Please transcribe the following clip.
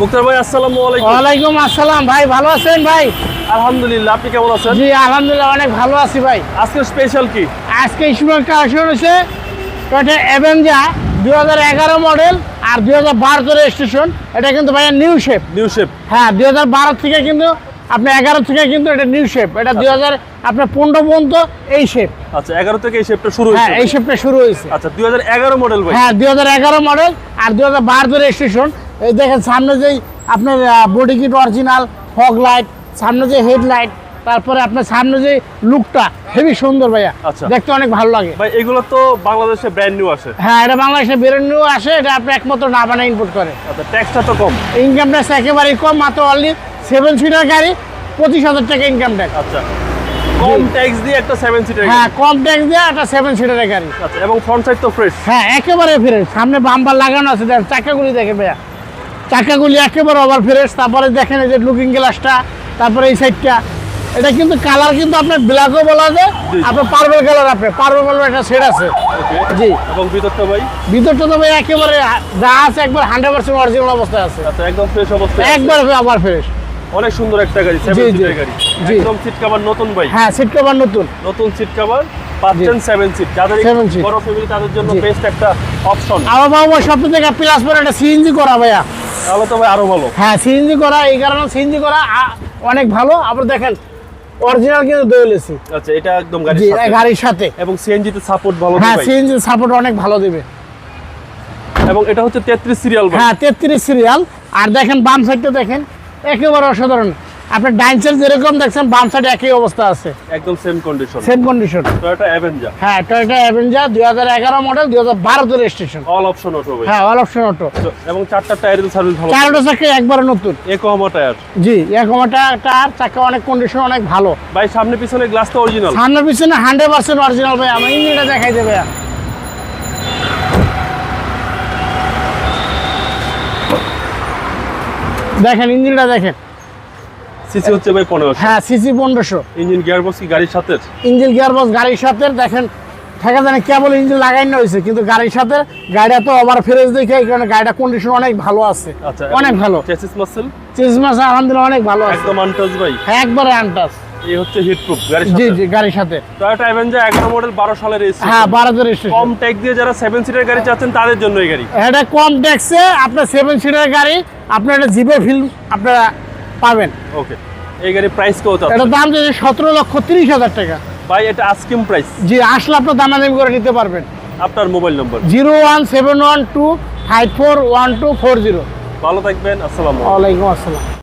মুক্তার ভাই আসসালামু আলাইকুম। ওয়ালাইকুম আসসালাম। ভাই ভালো আছেন ভাই? আলহামদুলিল্লাহ আপনি কেমন আছেন? জি আলহামদুলিল্লাহ অনেক ভালো আছি ভাই। আজকের স্পেশাল কি? আজকে স্টুডেন্ট কালেকশন হচ্ছে টয়টা অ্যাভেঞ্জা দুই হাজার এগারো মডেল আর দুই হাজার বারো রেজিস্ট্রেশন এটা কিন্তু ভাইয়া নিউ শেপ নিউ শেপ হ্যাঁ দুই হাজার বারো থেকে কিন্তু আপনার এগারো থেকে কিন্তু এটা নিউ শেপ এটা দুই হাজার আপনার পনেরো পর্যন্ত এই শেপ আচ্ছা এগারো থেকে এই শেপটা শুরু হ্যাঁ এই শেপটা শুরু হয়েছে। আচ্ছা দুই হাজার এগারো মডেল ভাই। হ্যাঁ দুই হাজার এগারো মডেল আর দুই হাজার বারো রেজিস্ট্রেশন এই দেখেন সামনে যেই আপনার body kit original fog light সামনে যে হেডলাইট তারপরে আপনার সামনে যে লুকটা হেভি সুন্দর ভাইয়া। আচ্ছা। দেখতে অনেক ভালো লাগে। ভাই এগুলো তো বাংলাদেশে ব্র্যান্ড নিউ আসে। হ্যাঁ এটা বাংলাদেশে বেরোনো আসে এটা আপনি একমাত্র নাবানা ইনপুট করে। আচ্ছা ট্যাক্সটা তো কম। ইনকাম ট্যাক্স একেবারেই কম মাত্র অনলি সেভেন সিটার গাড়ি পঁচিশ হাজার টাকা ইনকাম ট্যাক্স আচ্ছা কম ট্যাক্স দিয়ে একটা সেভেন সিটার হ্যাঁ কম ট্যাক্স দিয়ে একটা সেভেন সিটারের গাড়ি। আচ্ছা এবং ফ্রন্ট সাইড তো ফ্রেশ হ্যাঁ একেবারে ফ্রেশ সামনে বাম্পার লাগানো আছে দেখেন চাকাগুলি দেখেন ভাইয়া। চাকাগুলি একেবারে ওভার ফ্রেশ তারপরে দেখেন এই যে লুকিং গ্লাসটা তারপরে এই সাইডটা এটা কিন্তু কালার কিন্তু আপনার ব্ল্যাকও বলা যায় আপনার পার্পল কালার আপনি পার্পল কালার একটা সেট আছে। জি। এবং ভিতরটা ভাই? ভিতরটা তো ভাই একেবারে যা আছে একবার হান্ড্রেড পার্সেন্ট অরিজিনাল অবস্থায় আছে। আচ্ছা একদম ফ্রেশ অবস্থায় একবার আবার ফ্রেশ অনেক সুন্দর একটা গাড়ি সেভেন সিটার গাড়ি। একদম সিট কভার নতুন ভাই। হ্যাঁ সিট কভার নতুন। নতুন সিট কভার পাচ্ছেন সেভেন সিট যাদের। বড় ফ্যামিলি তাদের জন্য বেস্ট একটা অপশন আমার বাবা সব থেকে প্লাস পরে একটা সিএনজি করা ভাইয়া। তাহলে তো ভাই আরও ভালো। হ্যাঁ সিএনজি করা এই কারণে সিএনজি করা অনেক ভালো। আবার দেখেন অরিজিনাল কিন্তু দোয়েলেছি আচ্ছা এটা একদম গাড়ির সাথে। গাড়ির সাথে। এবং সিএনজি তে সাপোর্ট ভালো হ্যাঁ দেয় সিএনজি সাপোর্ট অনেক ভালো দিবে। এবং এটা হচ্ছে 33 সিরিয়াল হ্যাঁ তেত্রিশ সিরিয়াল আর দেখেন বাম সাইডটা দেখেন একেবারে অসাধারণ। আপনার ডাইন সাইড যেরকম দেখছেন বাম সাইড একই অবস্থা আছে। একদম same condition same condition Toyota Avanza হ্যাঁ টয়োটা অ্যাভেঞ্জার দুই হাজার এগারো মডেল দুই হাজার বারোতে রেজিস্ট্রেশন অল অপশন অটো ভাই। হ্যাঁ অল অপশন অটো এবং চারটা টায়ারের সার্ভিস ভালো। চারোটা চাকা একবারে নতুন। একোয়ামা টায়ার জি একমাটা টায়ার চাকা অনেক কন্ডিশন অনেক ভালো। ভাই সামনে পিছনে গ্লাস তো অরিজিনাল সামনে পিছনে হান্ড্রেড পার্সেন্ট অরিজিনাল ভাই আমার ইঞ্জিনটা দেখাই দেবে। দেখেন ইঞ্জিনটা দেখেন। সিসি হচ্ছে ভাই 1500 হ্যাঁ সিসি পনেরোশো। ইঞ্জিন গিয়ার বক্স কি গাড়ির সাথে ইঞ্জিন গিয়ারবক্স গাড়ির সাথে দেখেন জানে কেবল ইঞ্জিন লাগাইনো হয়েছে কিন্তু গাড়ির সাথে গাড়িটা তো ওভার ফ্রেশ দেখে এই কারণে গাড়িটা কন্ডিশন অনেক ভালো আছে। আচ্ছা অনেক ভালো। চেসিস মাসেল চিজমাস আলহামদুলিল্লাহ অনেক ভালো আছে। একদম আনটাচ ভাই। হ্যাঁ, একবারে আনটাস এই হচ্ছে হিট প্রুফ গাড়ির সাথে। জি গাড়ির সাথে। টয়োটা অ্যাভেঞ্জার 11 মডেল 12 সালের রেজিস্ট্রেশন হ্যাঁ বারোতে রেজিস্ট্রেশন কম দিয়ে যারা 7 সিটার গাড়ি চাচ্ছেন তাদের জন্য এই গাড়ি। এটা কম ট্যাক্সে আপনার সেভেন সিটার গাড়ি আপনার এটা জিপে ফিল আপনারা পাবেন। ওকে এই গাড়ির প্রাইস কত এটা দাম যদি সতেরো লক্ষ তিরিশ হাজার টাকা। ভাই এটা আস্কিং প্রাইস জি আসলে আপনার দামাদামি করে নিতে পারবেন। আপনার mobile number zero one seven one two five four one two four zero. ভালো থাকবেন আসসালামু আলাইকুম। আসসালাম।